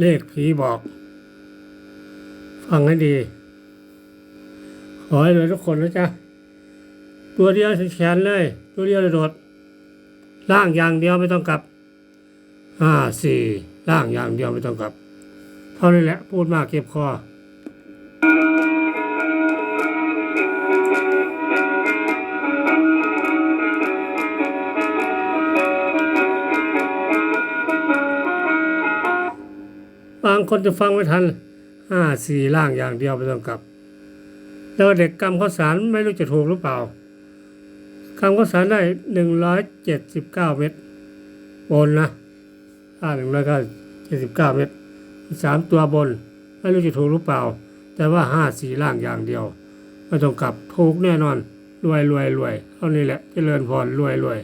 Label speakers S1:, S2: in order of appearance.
S1: เลขผีบอก ฟังให้ดี ขอให้รวยทุกคนนะจ๊ะ ตัวเดียวแขนเลย ตัวเดียวเลยโดดล่างอย่างเดียวไม่ต้องกลับห้าสี่ล่างอย่างเดียวไม่ต้องกลับ เท่านี้แหละ พูดมากเก็บคอ บางคนจะฟังไม่ทันห้าสี่ล่างอย่างเดียวไม่ต้องกลับ แล้วเด็กกรรมข้าวสารไม่รู้จะถูกหรือเปล่ากรรมข้าวสารได้หนึ่งร้อยเจ็ดสิบเก้าเมตรบนนะถ้าหนึ่งร้อยเก้าเจ็ดสิบเก้าเมตรสามตัวบน ไม่รู้จะถูกหรือเปล่า แต่ว่าห้าสี่ล่างอย่างเดียว ไม่ต้องกลับถูกแน่นอนรวยรวยรวยเท่านี้แหละเจริญพรรวยรวย